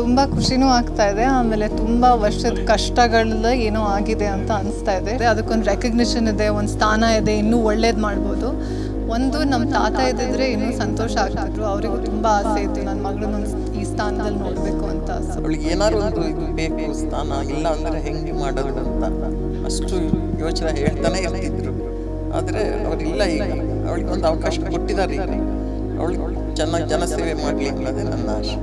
ತುಂಬ ಖುಷಿನೂ ಆಗ್ತಾ ಇದೆ. ಆಮೇಲೆ ತುಂಬ ವರ್ಷದ ಕಷ್ಟಗಳೆಲ್ಲ ಏನೋ ಆಗಿದೆ ಅಂತ ಅನಿಸ್ತಾ ಇದೆ. ಅದಕ್ಕೊಂದು ರೆಕಗ್ನಿಷನ್ ಇದೆ ಒಂದು ಸ್ಥಾನ ಇದೆ ಇನ್ನೂ ಒಳ್ಳೇದು ಮಾಡ್ಬೋದು. ಒಂದು ನಮ್ಮ ತಾತ ಇದ್ದಿದ್ರೆ ಇನ್ನೂ ಸಂತೋಷ ಆಗ್ತಿದ್ರು. ಅವರಿಗೂ ತುಂಬ ಆಸೆ ಇತ್ತು. ನನ್ನ ಮಗಳನ್ನ ಈ ಸ್ಥಾನದಲ್ಲಿ ನೋಡಬೇಕು ಅಂತ ಅವಳಿಗೆ ಏನಾದ್ರು ಒಂದು ಇದು ಬೇಕು ಸ್ಥಾನ ಇಲ್ಲ ಅಂದ್ರೆ ಹೆಂಗೆ ಮಾಡೋದು ಅಂತ ಅಷ್ಟು ಯೋಚನೆ ಹೇಳ್ತಾನೆ ಇರ್ತಿದ್ರು. ಆದರೆ ಅವರಿಲ್ಲ ಈಗ. ಅವಳಿಗೆ ಒಂದು ಅವಕಾಶ ಕೊಟ್ಟಿದ್ದಾರೆ ಈಗ. ಅವಳು ಚೆನ್ನಾಗಿ ಜನಸೇವೆ ಮಾಡಲಿ ಅನ್ನೋದೇ ನನ್ನ ಆಶೆ.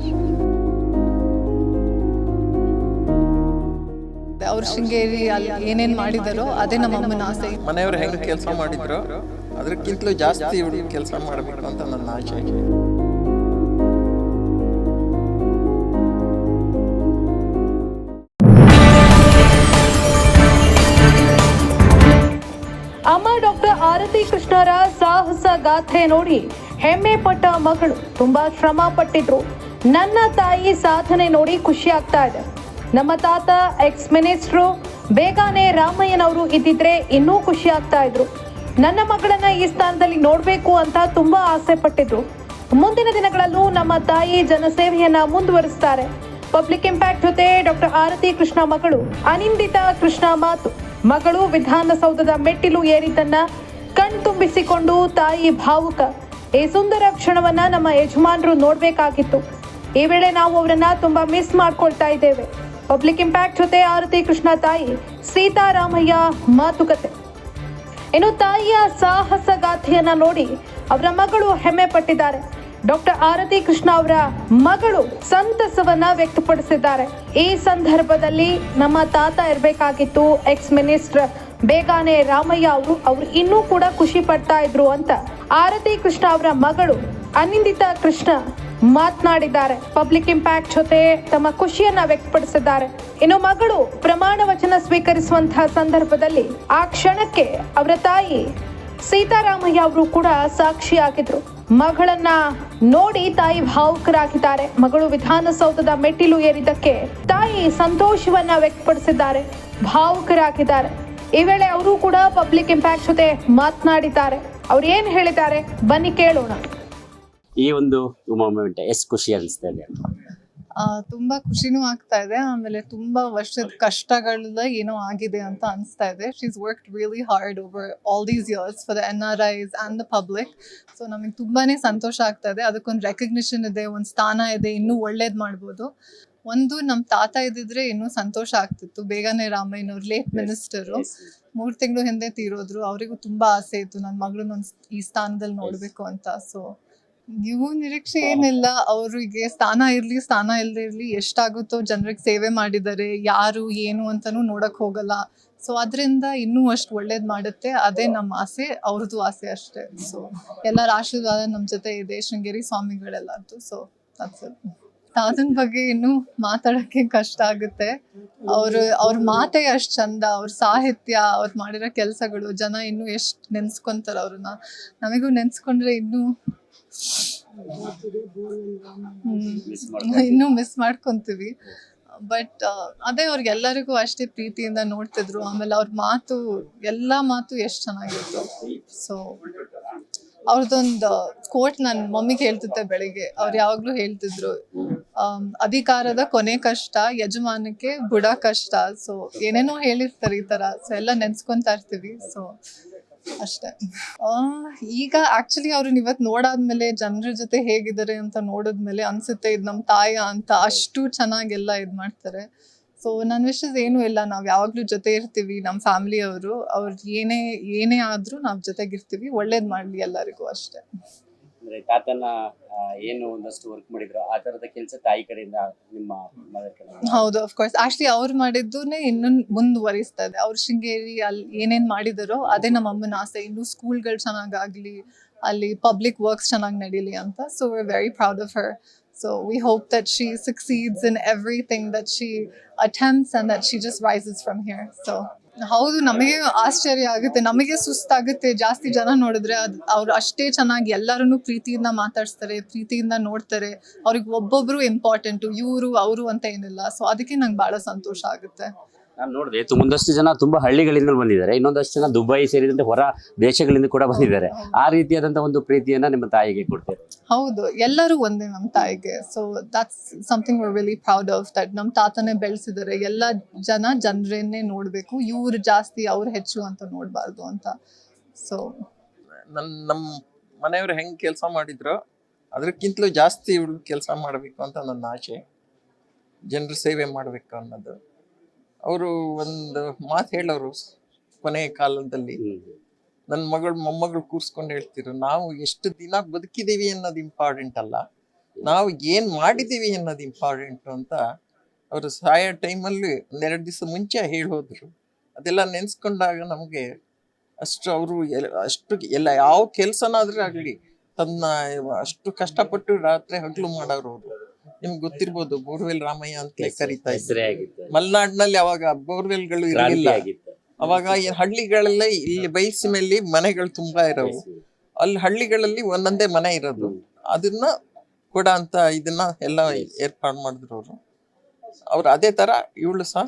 ಅವ್ರ ಶೃಂಗೇರಿ ಅಲ್ಲಿ ಏನೇನ್ ಮಾಡಿದಾರೋ ಅದೇ ನಮ್ಮ ಅಮ್ಮನ ಆಸೆ. ಮನೆಯವರು ಹೆಂಗೆ ಕೆಲಸ ಮಾಡಿದ್ರು ಅದಕ್ಕಿಂತಲೂ ಜಾಸ್ತಿ ಇವಳು ಕೆಲಸ ಮಾಡಬೇಕು ಅಂತ ನನ್ನ ಆಸೆ. ಅಮ್ಮ ಡಾಕ್ಟರ್ ಆರತಿ ಕೃಷ್ಣರ ಸಾಹಸ ಗಾಥೆ ನೋಡಿ ಹೆಮ್ಮೆ ಪಟ್ಟ ಮಗಳು. ತುಂಬಾ ಶ್ರಮ ಪಟ್ಟಿದ್ರು. ನನ್ನ ತಾಯಿ ಸಾಧನೆ ನೋಡಿ ಖುಷಿ ಆಗ್ತಾ ಇದೆ. ನಮ್ಮ ತಾತ ಎಕ್ಸ್ ಮಿನಿಸ್ಟ್ರು ಬೇಗನೆ ರಾಮಯ್ಯನವರು ಇದ್ದಿದ್ರೆ ಇನ್ನೂ ಖುಷಿ ಆಗ್ತಾ ಇದ್ರು. ನನ್ನ ಮಗಳನ್ನ ಈ ಸ್ಥಾನದಲ್ಲಿ ನೋಡಬೇಕು ಅಂತ ತುಂಬಾ ಆಸೆ ಪಟ್ಟಿದ್ರು. ಮುಂದಿನ ದಿನಗಳಲ್ಲೂ ನಮ್ಮ ತಾಯಿ ಜನಸೇವೆಯನ್ನ ಮುಂದುವರಿಸ್ತಾರೆ. ಪಬ್ಲಿಕ್ ಇಂಪ್ಯಾಕ್ಟ್ ಜೊತೆ ಡಾಕ್ಟರ್ ಆರತಿ ಕೃಷ್ಣ ಮಗಳು, ಅನಿಂದಿತ ಕೃಷ್ಣ ಮಾತು. ಮಗಳು ವಿಧಾನಸೌಧದ ಮೆಟ್ಟಿಲು ಏರಿದ್ದನ್ನ ಕಣ್ತುಂಬಿಸಿಕೊಂಡು ತಾಯಿ ಭಾವುಕ. ಈ ಸುಂದರ ಕ್ಷಣವನ್ನ ನಮ್ಮ ಯಜಮಾನರು ನೋಡ್ಬೇಕಾಗಿತ್ತು. ಈ ವೇಳೆ ನಾವು ಅವರನ್ನ ತುಂಬಾ ಮಿಸ್ ಮಾಡ್ಕೊಳ್ತಾ ಇದ್ದೇವೆ. ಪಬ್ಲಿಕ್ ಇಂಪ್ಯಾಕ್ಟ್ ಜೊತೆ ಆರತಿ ಕೃಷ್ಣ ತಾಯಿ, ಸೀತಾರಾಮಯ್ಯ ಮಾತುಕತೆ. ಇನ್ನು ತಾಯಿಯ ಸಾಹಸ ಗಾಥೆಯನ್ನ ನೋಡಿ ಅವರ ಮಗಳು ಹೆಮ್ಮೆ ಪಟ್ಟಿದ್ದಾರೆ. ಡಾಕ್ಟರ್ ಆರತಿ ಕೃಷ್ಣ ಅವರ ಮಗಳು ಸಂತಸವನ್ನ ವ್ಯಕ್ತಪಡಿಸಿದ್ದಾರೆ. ಈ ಸಂದರ್ಭದಲ್ಲಿ ನಮ್ಮ ತಾತ ಇರಬೇಕಾಗಿತ್ತು ಎಕ್ಸ್ ಮಿನಿಸ್ಟರ್ ಬೇಗಾನೆ ರಾಮಯ್ಯ ಅವರು. ಅವರು ಇನ್ನೂ ಕೂಡ ಖುಷಿ ಪಡ್ತಾ ಇದ್ರು ಅಂತ. ಆರತಿ ಕೃಷ್ಣ ಅವರ ಮಗಳು ಅನಿಂದಿತ ಕೃಷ್ಣ ಮಾತನಾಡಿದ್ದಾರೆ. ಪಬ್ಲಿಕ್ ಇಂಪ್ಯಾಕ್ಟ್ ಜೊತೆ ತಮ್ಮ ಖುಷಿಯನ್ನ ವ್ಯಕ್ತಪಡಿಸಿದ್ದಾರೆ. ಇನ್ನು ಮಗಳು ಪ್ರಮಾಣ ವಚನ ಸ್ವೀಕರಿಸುವಂತಹ ಸಂದರ್ಭದಲ್ಲಿ ಆ ಕ್ಷಣಕ್ಕೆ ಅವರ ತಾಯಿ ಸೀತಾರಾಮಯ್ಯ ಅವರು ಕೂಡ ಸಾಕ್ಷಿಯಾಗಿದ್ರು. ಮಗಳನ್ನ ನೋಡಿ ತಾಯಿ ಭಾವುಕರಾಗಿದ್ದಾರೆ. ಮಗಳು ವಿಧಾನಸೌಧದ ಮೆಟ್ಟಿಲು ಏರಿದ್ದಕ್ಕೆ ತಾಯಿ ಸಂತೋಷವನ್ನ ವ್ಯಕ್ತಪಡಿಸಿದ್ದಾರೆ. ಭಾವುಕರಾಗಿದ್ದಾರೆ. ಈ ವೇಳೆ ಅವರು ಕೂಡ ಪಬ್ಲಿಕ್ ಇಂಪ್ಯಾಕ್ಟ್ ಜೊತೆ ಮಾತನಾಡಿದ್ದಾರೆ. ಅವ್ರು ಏನ್ ಹೇಳಿದ್ದಾರೆ? ಬನ್ನಿ ಕೇಳೋಣ. ಈ ಒಂದು ಮೂಮೆಂಟ್ ಎಷ್ಟು ಖುಷಿ ಅನಿಸ್ತಾ ಇದೆ? ತುಂಬಾ ಖುಷಿನೂ ಆಗ್ತಾ ಇದೆ. ಆಮೇಲೆ ತುಂಬಾ ವರ್ಷದ ಕಷ್ಟಗಳೆಲ್ಲ ಏನೋ ಆಗಿದೆ ಅಂತ ಅನಿಸ್ತಾ ಇದೆ. She's work really hard over all these years for the N R Is and the public so ನಮಗೆ ತುಂಬಾನೇ ಸಂತೋಷ ಆಗ್ತಾ ಇದೆ. ಅದಕ್ಕೊಂದು ರೆಕಗ್ನಿಷನ್ ಇದೆ ಒಂದು ಸ್ಥಾನ ಇದೆ ಇನ್ನೂ ಒಳ್ಳೇದು ಮಾಡ್ಬೋದು. ಒಂದು ನಮ್ಮ ತಾತ ಇದ್ದಿದ್ರೆ ಇನ್ನೂ ಸಂತೋಷ ಆಗ್ತಿತ್ತು. ಬೇಗನೆ ರಾಮಯ್ಯನವ್ರು ಲೇಟ್ ಮಿನಿಸ್ಟರು ಮೂರು ತಿಂಗಳು ಹಿಂದೆ ತೀರೋದ್ರು. ಅವರಿಗೂ ತುಂಬಾ ಆಸೆ ಇತ್ತು. ನನ್ನ ಮಗಳನ್ನ ಈ ಸ್ಥಾನದಲ್ಲಿ ನೋಡಬೇಕು ಅಂತ. ಸೊ ನೀವು ನಿರೀಕ್ಷೆ ಏನಿಲ್ಲ ಅವರಿಗೆ ಸ್ಥಾನ ಇರ್ಲಿ ಸ್ಥಾನ ಇಲ್ಲದೆ ಇರ್ಲಿ ಎಷ್ಟಾಗುತ್ತೋ ಜನರಿಗೆ ಸೇವೆ ಮಾಡಿದ್ದಾರೆ ಯಾರು ಏನು ಅಂತಾನೂ ನೋಡಕ್ ಹೋಗಲ್ಲ. ಸೊ ಅದರಿಂದ ಇನ್ನೂ ಅಷ್ಟು ಒಳ್ಳೇದ್ ಮಾಡುತ್ತೆ. ಅದೇ ನಮ್ಮ ಆಸೆ ಅವ್ರದ್ದು ಆಸೆ ಅಷ್ಟೇ. ಸೊ ಎಲ್ಲರ ಆಶೀರ್ವಾದ ನಮ್ಮ ಜೊತೆ ಇದೆ ಶೃಂಗೇರಿ ಸ್ವಾಮಿಗಳೆಲ್ಲದ್ದು ಸೊ ಅದನ್ ಬಗ್ಗೆ ಇನ್ನೂ ಮಾತಾಡಕ್ಕೆ ಕಷ್ಟ ಆಗುತ್ತೆ. ಅವ್ರ ಅವ್ರ ಮಾತೆ ಅಷ್ಟ್ ಚಂದ ಅವ್ರ ಸಾಹಿತ್ಯ ಅವ್ರು ಮಾಡಿರೋ ಕೆಲಸಗಳು ಜನ ಇನ್ನೂ ಎಷ್ಟು ನೆನ್ಸ್ಕೊಂತಾರ ಅವ್ರನ್ನ. ನಮಗೂ ನೆನ್ಸ್ಕೊಂಡ್ರೆ ಇನ್ನೂ. ಇನ್ನೂ ಮಿಸ್ ಮಾಡ್ಕೊಂತೀವಿ. ಬಟ್ ಅದೇ ಅವ್ರಿಗೆಲ್ಲರಿಗೂ ಅಷ್ಟೇ ಪ್ರೀತಿಯಿಂದ ನೋಡ್ತಿದ್ರು. ಆಮೇಲೆ ಅವ್ರ ಮಾತು, ಎಲ್ಲ ಮಾತು ಎಷ್ಟು ಚೆನ್ನಾಗಿತ್ತು. ಸೊ ಅವ್ರದ್ದೊಂದು ಕೋಟ್ ನನ್ನ ಮಮ್ಮಿಗೆ ಹೇಳ್ತಿದ್ದೆ ಬೆಳಿಗ್ಗೆ. ಅವ್ರು ಯಾವಾಗ್ಲೂ ಹೇಳ್ತಿದ್ರು ಅಧಿಕಾರದ ಕೊನೆ ಕಷ್ಟ, ಯಜಮಾನಕ್ಕೆ ಬುಡ ಕಷ್ಟ. ಸೊ ಏನೇನೋ ಹೇಳಿರ್ತಾರೆ ಈ ತರ. ಸೊ ಎಲ್ಲ ನೆನ್ಸ್ಕೊಂತ ಇರ್ತೀವಿ. ಸೊ ಅಷ್ಟೇ. ಈಗ ಆಕ್ಚುಲಿ ಅವ್ರನ್ನ ಇವತ್ತು ನೋಡಾದ್ಮೇಲೆ ಜನರ ಜೊತೆ ಹೇಗಿದ್ದಾರೆ ಅಂತ ನೋಡಿದ್ಮೇಲೆ ಅನ್ಸುತ್ತೆ, ಇದು ನಮ್ಮ ತಾಯ ಅಂತ ಅಷ್ಟು ಚೆನ್ನಾಗೆಲ್ಲ ಇದು ಮಾಡ್ತಾರೆ. ಸೊ ನನ್ನ ವಿಷಸ್ ಏನೂ ಇಲ್ಲ, ನಾವು ಯಾವಾಗಲೂ ಜೊತೆ ಇರ್ತೀವಿ ನಮ್ಮ ಫ್ಯಾಮಿಲಿಯವರು ಅವ್ರು ಏನೇ ಏನೇ ಆದರೂ ನಾವು ಜೊತೆಗಿರ್ತೀವಿ, ಒಳ್ಳೇದು ಮಾಡಲಿ ಎಲ್ಲರಿಗೂ ಅಷ್ಟೇ. ಅಂದ್ರೆ ತಾತನ ಏನು ಒಂದಷ್ಟು ವರ್ಕ್ ಮಾಡಿದ್ರು ಆ ತರದ ಕೆಲಸ ತಾಯಿ ಕಡೆಯಿಂದ ನಿಮ್ಮ ಹೌದು ಅಫ್ಕೋರ್ಸ್ ಆಕ್ಚುಲಿ ಅವ್ರು ಮಾಡಿದ್ದನ್ನೇ ಇನ್ನೂ ಮುಂದುವರಿಸ್ತಾ ಇದೆ ಅವ್ರು ಶೃಂಗೇರಿ ಅಲ್ಲಿ ಏನೇನ್ ಮಾಡಿದರೋ ಅದೇ ನಮ್ಮ ಅಮ್ಮನ ಆಸೆ. ಇನ್ನು ಸ್ಕೂಲ್ಗಳು ಚೆನ್ನಾಗಾಗ್ಲಿ, ಅಲ್ಲಿ ಪಬ್ಲಿಕ್ ವರ್ಕ್ಸ್ ಚೆನ್ನಾಗಿ ನಡೀಲಿ ಅಂತ. So we very proud of her so we hope that she succeeds in everything that she attempts and that she just rises from here so ಹೌದು, ನಮಗೆ ಆಶ್ಚರ್ಯ ಆಗುತ್ತೆ. ನಮಗೆ ಸುಸ್ತಾಗುತ್ತೆ. ಜಾಸ್ತಿ ಜನ ನೋಡಿದ್ರೆ ಅದು ಅವ್ರು ಅಷ್ಟೇ ಚೆನ್ನಾಗಿ ಎಲ್ಲರನ್ನು ಪ್ರೀತಿಯಿಂದ ಮಾತಾಡಿಸ್ತಾರೆ, ಪ್ರೀತಿಯಿಂದ ನೋಡ್ತಾರೆ. ಅವ್ರಿಗೆ ಒಬ್ಬೊಬ್ರು ಇಂಪಾರ್ಟೆಂಟು ಇವರು, ಅವರು ಅಂತ ಏನಿಲ್ಲ. ಸೊ ಅದಕ್ಕೆ ನಂಗೆ ಭಾಳ ಸಂತೋಷ ಆಗುತ್ತೆ. ನಾನು ನೋಡಿದೆ ಒಂದಷ್ಟು ಜನ ತುಂಬಾ ಹಳ್ಳಿಗಳಿಂದ ಬಂದಿದ್ದಾರೆ. ಇನ್ನೊಂದಷ್ಟು ಜನ ದುಬೈ ಸೇರಿದಂತೆ ಹೊರ ದೇಶಗಳಿಂದ ಕೂಡ ಬಂದಿದ್ದಾರೆ. ಆ ರೀತಿಯಾದಂತಹ ಒಂದು ಪ್ರೀತಿಯನ್ನ ನಿಮ್ಮ ತಾಯಿಗೆ ಕೊಡ್ತೇವೆ ಹೌದು ಎಲ್ಲರೂ ಒಂದೇ ನಮ್ಮ ತಾಯಿಗೆ. So that's something we're very proud of that ನಮ್ಮ ತಾತನೇ ಬೆಳೆಸಿದ್ದಾರೆ. ಎಲ್ಲ ಜನ ಜನರನ್ನೇ ನೋಡಬೇಕು. ಇವ್ರು ಜಾಸ್ತಿ ಅವ್ರು ಹೆಚ್ಚು ಅಂತ ನೋಡಬಾರ್ದು ಅಂತ. ಸೊ ನನ್ನ ನಮ್ಮ ಮನೆಯವರು ಹೆಂಗೆ ಕೆಲಸ ಮಾಡಿದ್ರು ಅದಕ್ಕಿಂತಲೂ ಜಾಸ್ತಿ ಇವಳು ಕೆಲಸ ಮಾಡಬೇಕು ಅಂತ ನನ್ನ ಆಸೆ. ಜನರ ಸೇವೆ ಮಾಡಬೇಕು ಅನ್ನೋದು. ಅವರು ಒಂದು ಮಾತು ಹೇಳೋರು ಕೊನೆಯ ಕಾಲದಲ್ಲಿ. ನನ್ನ ಮಗಳು ಮೊಮ್ಮಗಳು ಕೂರ್ಸ್ಕೊಂಡು ಹೇಳ್ತಿರು ನಾವು ಎಷ್ಟು ದಿನ ಬದುಕಿದೀವಿ ಅನ್ನೋದು ಇಂಪಾರ್ಟೆಂಟ್ ಅಲ್ಲ. ನಾವು ಏನ್ ಮಾಡಿದೀವಿ ಅನ್ನೋದು ಇಂಪಾರ್ಟೆಂಟ್ ಅಂತ ಅವರು ಸಾಯೋ ಟೈಮಲ್ಲಿ ಒಂದೆರಡು ದಿವಸ ಮುಂಚೆ ಹೇಳೋದ್ರು ಅದೆಲ್ಲ ನೆನೆಸ್ಕೊಂಡಾಗ ನಮಗೆ ಅಷ್ಟು ಅವರು ಅಷ್ಟು ಎಲ್ಲ ಯಾವ ಕೆಲಸನಾದ್ರೂ ಆಗಲಿ ತನ್ನ ಅಷ್ಟು ಕಷ್ಟಪಟ್ಟು ರಾತ್ರಿ ಹಗಲು ಮಾಡೋರು ಅವರು. ನಿಮ್ಗೆ ಗೊತ್ತಿರ್ಬೋದು ಬೋರ್ವೆಲ್ ರಾಮಯ್ಯ ಅಂತ ಕರಿತಾ ಇದ್ರೆ. ಮಲ್ನಾಡ್ನಲ್ಲಿ ಅವಾಗ ಬೋರ್ವೆಲ್ಗಳು ಇರಲಿಲ್ಲ. ಅವಾಗ ಹಳ್ಳಿಗಳಲ್ಲೇ ಇಲ್ಲಿ ಬೈಸಿ ಮೇಲೆ ಮನೆಗಳು ತುಂಬಾ ಇರೋವು. ಅಲ್ಲಿ ಹಳ್ಳಿಗಳಲ್ಲಿ ಒಂದೊಂದೇ ಮನೆ ಇರೋದು. ಅದನ್ನ ಕೂಡ ಅಂತ ಇದನ್ನ ಎಲ್ಲ ಏರ್ಪಾಡು ಮಾಡಿದ್ರು ಅವರು. ಅವ್ರು ಅದೇ ತರ ಇವಳು ಸಹ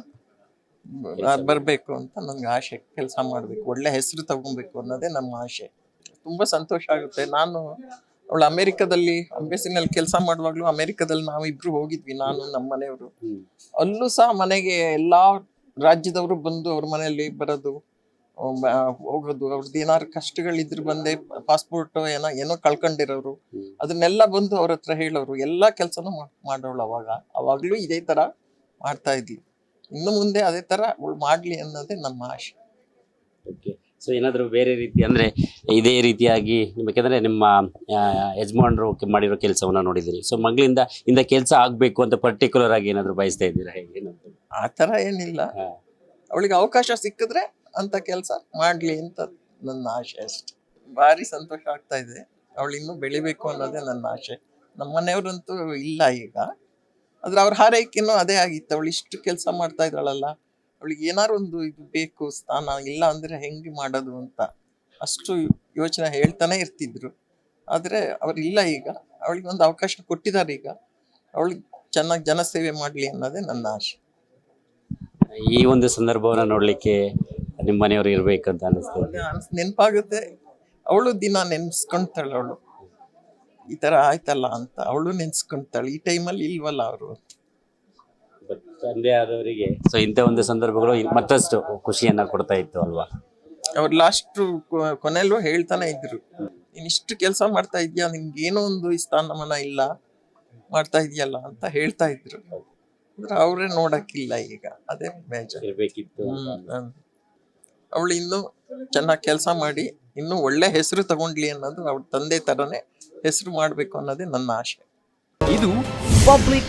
ಬರ್ಬೇಕು ಅಂತ ನನ್ಗೆ ಆಸೆ ಕೆಲಸ ಮಾಡ್ಬೇಕು ಒಳ್ಳೆ ಹೆಸರು ತಗೊಬೇಕು ಅನ್ನೋದೇ ನಮ್ಮ ಆಸೆ. ತುಂಬಾ ಸಂತೋಷ ಆಗುತ್ತೆ. ನಾನು ಅವಳು ಅಮೆರಿಕದಲ್ಲಿ ಅಂಬೆಸಿನಲ್ಲಿ ಕೆಲಸ ಮಾಡುವಾಗ್ಲೂ ಅಮೆರಿಕದಲ್ಲಿ ನಾವಿಬ್ರು ಇಬ್ರು ಹೋಗಿದ್ವಿ ನಾನು ನಮ್ಮ ಮನೆಯವರು. ಅಲ್ಲೂ ಸಹ ಮನೆಗೆ ಎಲ್ಲಾ ರಾಜ್ಯದವರು ಬಂದು ಅವ್ರ ಮನೆಯಲ್ಲಿ ಬರೋದು ಹೋಗೋದು ಅವ್ರದ್ದು ಏನಾದ್ರು ಕಷ್ಟಗಳಿದ್ರು ಬಂದೆ ಪಾಸ್ಪೋರ್ಟ್ ಏನೋ ಏನೋ ಕಳ್ಕೊಂಡಿರೋರು. ಅದನ್ನೆಲ್ಲ ಬಂದು ಅವ್ರ ಹತ್ರ ಹೇಳೋರು. ಎಲ್ಲಾ ಕೆಲಸನೂ ಮಾಡೋಳು ಅವಾಗ. ಅವಾಗ್ಲೂ ಇದೇ ತರ ಮಾಡ್ತಾ ಇದ್ವಿ ಇನ್ನು ಮುಂದೆ ಅದೇ ತರ ಅವಳು ಮಾಡ್ಲಿ ಅನ್ನೋದೇ ನಮ್ಮ ಆಶೆ. ಓಕೆ ಸೊ ಏನಾದರೂ ಬೇರೆ ರೀತಿ ಅಂದ್ರೆ ಇದೇ ರೀತಿಯಾಗಿ ಬೇಕಂದ್ರೆ ನಿಮ್ಮ ಯಜಮಾನ್ರು ಮಾಡಿರೋ ಕೆಲಸವನ್ನ ನೋಡಿದಿರಿ. ಸೊ ಮಗಳಿಂದ ಇಂದ ಕೆಲಸ ಆಗ್ಬೇಕು ಅಂತ ಪರ್ಟಿಕ್ಯುಲರ್ ಆಗಿ ಏನಾದ್ರು ಬಯಸ್ತಾ ಇದ್ದೀರಾ? ಹೇಗೆ ಏನಂತ ಆ ತರ ಏನಿಲ್ಲ. ಅವಳಿಗೆ ಅವಕಾಶ ಸಿಕ್ಕಿದ್ರೆ ಅಂತ ಕೆಲಸ ಮಾಡ್ಲಿ ಅಂತ ನನ್ನ ಆಶೆ ಅಷ್ಟೆ. ಭಾರಿ ಸಂತೋಷ ಆಗ್ತಾ ಇದೆ. ಅವಳು ಇನ್ನೂ ಬೆಳಿಬೇಕು ಅನ್ನೋದೇ ನನ್ನ ಆಶೆ ನಮ್ಮ ಮನೆಯವರಂತೂ ಇಲ್ಲ ಈಗ. ಆದ್ರೆ ಅವ್ರ ಹಾರೈಕೆನೂ ಅದೇ ಆಗಿತ್ತು. ಅವಳು ಇಷ್ಟು ಕೆಲಸ ಮಾಡ್ತಾ ಇದ್ದಾಳಲ್ಲ. ಅವಳಿಗೆ ಏನಾರು ಒಂದು ಇದು ಬೇಕು ಸ್ಥಾನ ಇಲ್ಲ ಅಂದ್ರೆ ಹೆಂಗೆ ಮಾಡೋದು ಅಂತ ಅಷ್ಟು ಯೋಚನೆ ಹೇಳ್ತಾನೆ ಇರ್ತಿದ್ರು. ಆದ್ರೆ ಅವರಿಲ್ಲ ಈಗ. ಅವಳಿಗೆ ಒಂದು ಅವಕಾಶ ಕೊಟ್ಟಿದ್ದಾರೆ ಈಗ. ಅವಳಿಗೆ ಚೆನ್ನಾಗಿ ಜನಸೇವೆ ಮಾಡಲಿ ಅನ್ನೋದೇ ನನ್ನ ಆಶೆ. ಈ ಒಂದು ಸಂದರ್ಭವನ್ನ ನೋಡ್ಲಿಕ್ಕೆ ನಿಮ್ಮ ಮನೆಯವರು ಇರಬೇಕಂತ ಅನಿಸ್ತದೆ ನೆನಪಾಗುತ್ತೆ. ಅವಳು ದಿನ ನೆನ್ಸ್ಕೊಂತಾಳೆ ಅವಳು. ಈ ತರ ಆಯ್ತಲ್ಲ ಅಂತ ಅವಳು ನೆನ್ಸ್ಕೊಂತಾಳೆ. ಈ ಟೈಮಲ್ಲಿ ಇಲ್ವಲ್ಲ ಅವರು ತಂದೆ ಆದವರಿಗೆ. ಸೊ ಇಂಥ ಒಂದು ಸಂದರ್ಭಗಳು ಮತ್ತಷ್ಟು ಖುಷಿಯನ್ನ ಕೊಡ್ತಾ ಇತ್ತು ಅಲ್ವಾ? ಅವ್ರು ಲಾಸ್ಟ್ ಕೊನೆಯಲ್ಲೂ ಹೇಳ್ತಾನೆ ಇದ್ರು. ನೀನಿಷ್ಟು ಇಷ್ಟು ಕೆಲಸ ಮಾಡ್ತಾ ಇದೆಯಾ? ನಿಮ್ಗೆ ಏನೋ ಒಂದು ಈ ಸ್ಥಾನಮಾನ ಇಲ್ಲ. ಮಾಡ್ತಾ ಇದೆಯಲ್ಲ ಅಂತ ಹೇಳ್ತಾ ಇದ್ರು. ಅಂದ್ರೆ ಅವರೇ ನೋಡಕ್ಕಿಲ್ಲ ಈಗ. ಅದೇ ಬೇಜಾರ್ ಇರ್ಬೇಕಿತ್ತು. ಅವಳು ಇನ್ನು ಚೆನ್ನಾಗಿ ಕೆಲಸ ಮಾಡಿ ಇನ್ನು ಒಳ್ಳೆ ಹೆಸರು ತಗೊಂಡ್ಲಿ ಅನ್ನೋದು ಅವಳ ತಂದೆ ತರನೇ ಹೆಸರು ಮಾಡ್ಬೇಕು ಅನ್ನೋದೇ ನನ್ನ ಆಶೆ. ಇದು ಪಬ್ಲಿಕ್